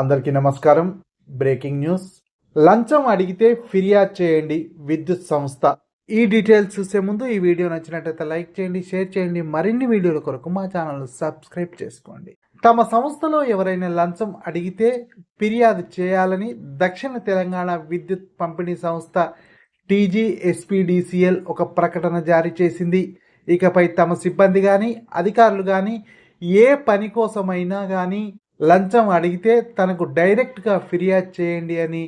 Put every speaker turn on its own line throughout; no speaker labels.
అందరికీ నమస్కారం. Breaking news. లంచం అడిగితే ఫిర్యాదు చేయండి విద్యుత్ సంస్థ. ఈ డీటెయిల్స్ చూసే ముందు ఈ వీడియో నచ్చినట్లయితే లైక్ చేయండి షేర్ చేయండి. మరిన్ని వీడియోల కొరకు మా ఛానల్ సబ్స్క్రైబ్ చేసుకోండి. తమ సంస్థలో ఎవరైనా లంచం అడిగితే ఫిర్యాదు చేయాలని దక్షిణ తెలంగాణ విద్యుత్ పంపిణీ సంస్థ టీజీఎస్పీడీసీఎల్ ఒక ప్రకటన జారీ చేసింది. ఇకపై తమ సిబ్బంది కానీ అధికారులు కానీ ఏ పని కోసమైనా కానీ లంచం అడిగితే తనకు డైరెక్ట్గా ఫిర్యాదు చేయండి అని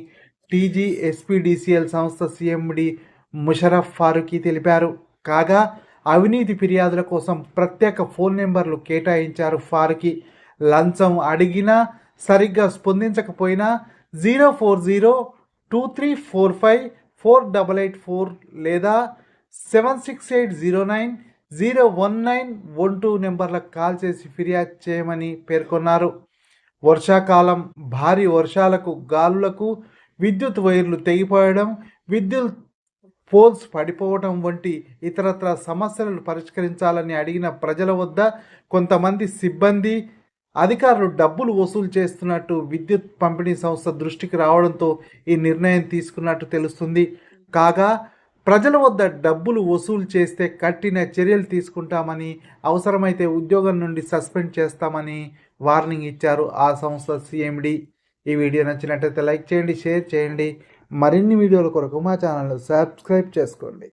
టీజీ ఎస్పీడీసీఎల్ సంస్థ సీఎండి ముషరఫ్ ఫారూఖీ తెలిపారు. కాగా అవినీతి ఫిర్యాదుల కోసం ప్రత్యేక ఫోన్ నెంబర్లు కేటాయించారు ఫారూఖీ లంచం అడిగినా సరిగ్గా స్పందించకపోయినా zero four zero two three four five four double eight four లేదా seven six eight zero nine zero one nine one two నెంబర్లకు కాల్ చేసి ఫిర్యాదు చేయమని పేర్కొన్నారు. వర్షాకాలం భారీ వర్షాలకు గాలులకు విద్యుత్ వైర్లు తెగిపోయడం విద్యుత్ పోల్స్ పడిపోవడం వంటి ఇతరత్ర సమస్యలను పరిష్కరించాలని అడిగిన ప్రజల వద్ద కొంతమంది సిబ్బంది అధికారులు డబ్బులు వసూలు చేస్తున్నట్టు విద్యుత్ పంపిణీ సంస్థ దృష్టికి రావడంతో ఈ నిర్ణయం తీసుకున్నట్టు తెలుస్తుంది. కాగా ప్రజల వద్ద డబ్బులు వసూలు చేస్తే కఠిన చర్యలు తీసుకుంటామని అవసరమైతే ఉద్యోగం నుండి సస్పెండ్ చేస్తామని వార్నింగ్ ఇచ్చారు ఆ సంస్థ సిఎండి. ఈ వీడియో నచ్చినట్లయితే లైక్ చేయండి షేర్ చేయండి. మరిన్ని వీడియోల కొరకు మా ఛానల్ సబ్స్క్రైబ్ చేసుకోండి.